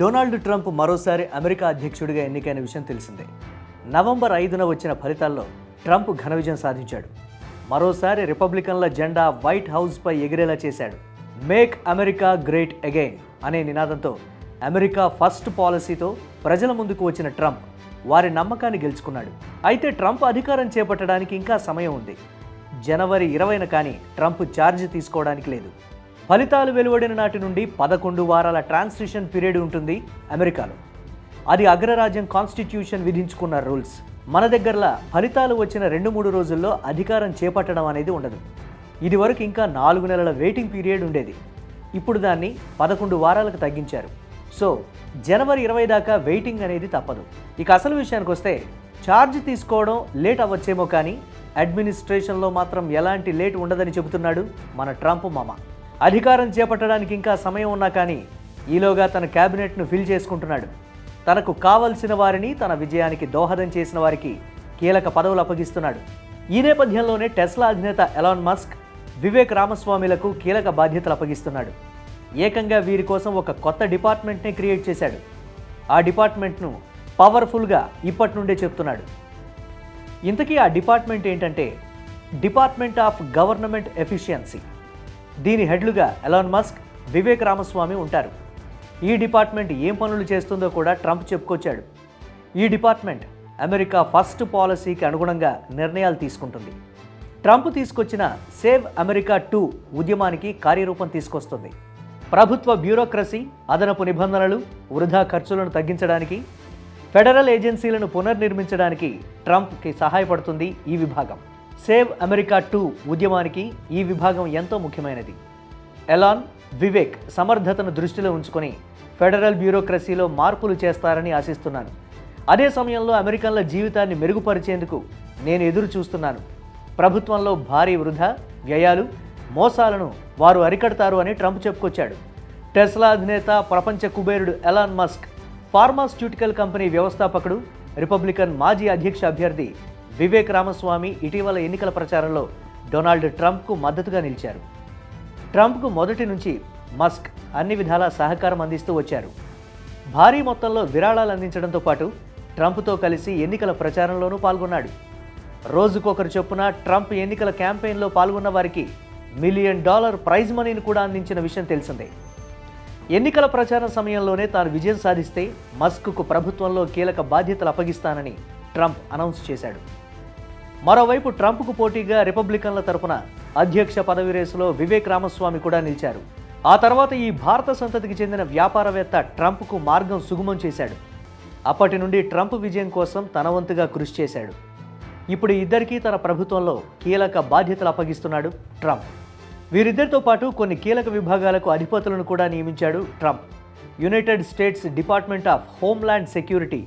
Donald Trump మరోసారి America అధ్యక్షుడిగా ఎన్నికైన విషయం తెలిసిందే. నవంబర్ ఐదున వచ్చిన ఫలితాల్లో ట్రంప్ ఘన విజయం సాధించాడు. మరోసారి రిపబ్లికన్ల జెండా వైట్ హౌస్పై ఎగిరేలా చేశాడు. మేక్ అమెరికా గ్రేట్ అగైన్ అనే నినాదంతో అమెరికా ఫస్ట్ పాలసీతో ప్రజల ముందుకు వచ్చిన ట్రంప్ వారి నమ్మకాన్ని గెలుచుకున్నాడు. అయితే ట్రంప్ అధికారం చేపట్టడానికి ఇంకా సమయం ఉంది. జనవరి ఇరవైన కానీ ట్రంప్ ఛార్జ్ తీసుకోవడానికి లేదు. ఫలితాలు వెలువడిన నాటి నుండి పదకొండు వారాల ట్రాన్స్లేషన్ పీరియడ్ ఉంటుంది అమెరికాలో. అది అగ్రరాజ్యం కాన్స్టిట్యూషన్ విధించుకున్న రూల్స్. మన దగ్గరలా ఫలితాలు వచ్చిన రెండు మూడు రోజుల్లో అధికారం చేపట్టడం అనేది ఉండదు. ఇదివరకు ఇంకా నాలుగు నెలల వెయిటింగ్ పీరియడ్ ఉండేది. ఇప్పుడు దాన్ని పదకొండు వారాలకు తగ్గించారు. సో జనవరి ఇరవై దాకా వెయిటింగ్ అనేది తప్పదు. ఇక అసలు విషయానికి వస్తే ఛార్జ్ తీసుకోవడం లేట్ అవ్వచ్చేమో కానీ అడ్మినిస్ట్రేషన్లో మాత్రం ఎలాంటి లేట్ ఉండదని చెబుతున్నాడు మన ట్రంప్ మామ. అధికారం చేపట్టడానికి ఇంకా సమయం ఉన్నా కానీ ఈలోగా తన క్యాబినెట్ను ఫిల్ చేసుకుంటున్నాడు. తనకు కావలసిన వారిని తన విజయానికి దోహదం చేసిన వారికి కీలక పదవులు అప్పగిస్తున్నాడు. ఈ నేపథ్యంలోనే టెస్లా అధినేత ఎలాన్ మస్క్ వివేక్ రామస్వామిలకు కీలక బాధ్యతలు అప్పగిస్తున్నాడు. ఏకంగా వీరి కోసం ఒక కొత్త డిపార్ట్మెంట్నే క్రియేట్ చేశాడు. ఆ డిపార్ట్మెంట్ను పవర్ఫుల్గా ఇప్పటి నుండే చెప్తున్నాడు. ఇంతకీ ఆ డిపార్ట్మెంట్ ఏంటంటే డిపార్ట్మెంట్ ఆఫ్ గవర్నమెంట్ ఎఫిషియన్సీ. దీని హెడ్లుగా ఎలాన్ మస్క్ వివేక్ రామస్వామి ఉంటారు. ఈ డిపార్ట్మెంట్ ఏం పనులు చేస్తుందో కూడా ట్రంప్ చెప్పుకొచ్చాడు. ఈ డిపార్ట్మెంట్ అమెరికా ఫస్ట్ పాలసీకి అనుగుణంగా నిర్ణయాలు తీసుకుంటుంది. ట్రంప్ తీసుకొచ్చిన సేవ్ అమెరికా టూ ఉద్యమానికి కార్యరూపం తీసుకొస్తుంది. ప్రభుత్వ బ్యూరోక్రసీ అదనపు నిబంధనలు వృధా ఖర్చులను తగ్గించడానికి ఫెడరల్ ఏజెన్సీలను పునర్నిర్మించడానికి ట్రంప్కి సహాయపడుతుంది ఈ విభాగం. సేవ్ అమెరికా టూ ఉద్యమానికి ఈ విభాగం ఎంతో ముఖ్యమైనది. ఎలాన్ వివేక్ సమర్థతను దృష్టిలో ఉంచుకొని ఫెడరల్ బ్యూరోక్రసీలో మార్పులు చేస్తారని ఆశిస్తున్నాను. అదే సమయంలో అమెరికన్ల జీవితాన్ని మెరుగుపరిచేందుకు నేను ఎదురు చూస్తున్నాను ప్రభుత్వంలో భారీ వృధా వ్యయాలు మోసాలను వారు అరికడతారు అని ట్రంప్ చెప్పుకొచ్చాడు. టెస్లా అధినేత ప్రపంచ కుబేరుడు ఎలాన్ మస్క్ ఫార్మాస్యూటికల్ కంపెనీ వ్యవస్థాపకుడు రిపబ్లికన్ మాజీ అధ్యక్ష అభ్యర్థి వివేక్ రామస్వామి ఇటీవల ఎన్నికల ప్రచారంలో డొనాల్డ్ ట్రంప్కు మద్దతుగా నిలిచారు. ట్రంప్కు మొదటి నుంచి మస్క్ అన్ని విధాల సహకారం అందిస్తూ వచ్చారు. భారీ మొత్తంలో విరాళాలు అందించడంతో పాటు ట్రంప్తో కలిసి ఎన్నికల ప్రచారంలోనూ పాల్గొన్నాడు. రోజుకొకరు చొప్పున ట్రంప్ ఎన్నికల క్యాంపెయిన్లో పాల్గొన్న వారికి మిలియన్ డాలర్ ప్రైజ్ మనీని కూడా అందించిన విషయం తెలిసిందే. ఎన్నికల ప్రచారం సమయంలోనే తాను విజయం సాధిస్తే మస్క్కు ప్రభుత్వంలో కీలక బాధ్యతలు అప్పగిస్తానని ట్రంప్ అనౌన్స్ చేశాడు. మరోవైపు ట్రంప్కు పోటీగా రిపబ్లికన్ల తరపున అధ్యక్ష పదవి రేసులో వివేక్ రామస్వామి కూడా నిలిచారు. ఆ తర్వాత ఈ భారత సంతతికి చెందిన వ్యాపారవేత్త ట్రంప్కు మార్గం సుగమం చేశాడు. అప్పటి నుండి ట్రంప్ విజయం కోసం తన వంతుగా కృషి చేశాడు. ఇప్పుడు ఇద్దరికీ తన ప్రభుత్వంలో కీలక బాధ్యతలు అప్పగిస్తున్నాడు ట్రంప్. వీరిద్దరితో పాటు కొన్ని కీలక విభాగాలకు అధిపతులను కూడా నియమించాడు Trump. United States Department of homeland security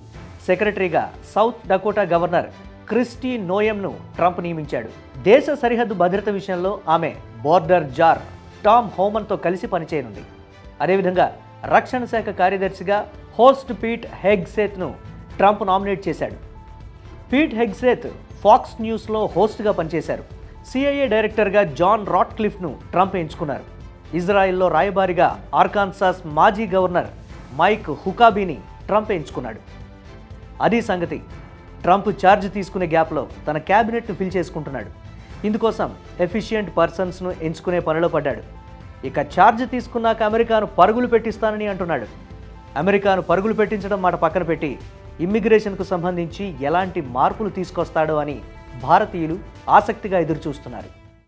సెక్రటరీగా సౌత్ డకోటా గవర్నర్ క్రిస్టీ నోయంను ట్రంప్ నియమించాడు. దేశ సరిహద్దు భద్రత విషయంలో ఆమె బోర్డర్ జార్ టామ్ హోమన్తో కలిసి పనిచేయనుంది. అదేవిధంగా రక్షణ శాఖ కార్యదర్శిగా హోస్ట్ పీట్ హెగ్సేత్ను ట్రంప్ నామినేట్ చేశాడు. పీట్ హెగ్సేత్ ఫాక్స్ న్యూస్లో హోస్ట్గా పనిచేశారు. సిఐఏ డైరెక్టర్గా జాన్ రాట్క్లిఫ్ను ట్రంప్ ఎంచుకున్నారు. ఇజ్రాయెల్లో రాయబారిగా ఆర్కాన్సాస్ మాజీ గవర్నర్ మైక్ హుకాబీని ట్రంప్ ఎంచుకున్నాడు. అది సంగతి ట్రంప్ ఛార్జ్ తీసుకునే గ్యాప్లో తన క్యాబినెట్ను ఫిల్ చేసుకుంటున్నాడు. ఇందుకోసం ఎఫిషియంట్ పర్సన్స్ను ఎంచుకునే పనిలో పడ్డాడు. ఇక ఛార్జ్ తీసుకున్నాక అమెరికాను పరుగులు పెట్టిస్తానని అంటున్నాడు. అమెరికాను పరుగులు పెట్టించడం మాట పక్కన పెట్టి ఇమ్మిగ్రేషన్కు సంబంధించి ఎలాంటి మార్పులు తీసుకొస్తాడో అని భారతీయులు ఆసక్తిగా ఎదురుచూస్తున్నారు.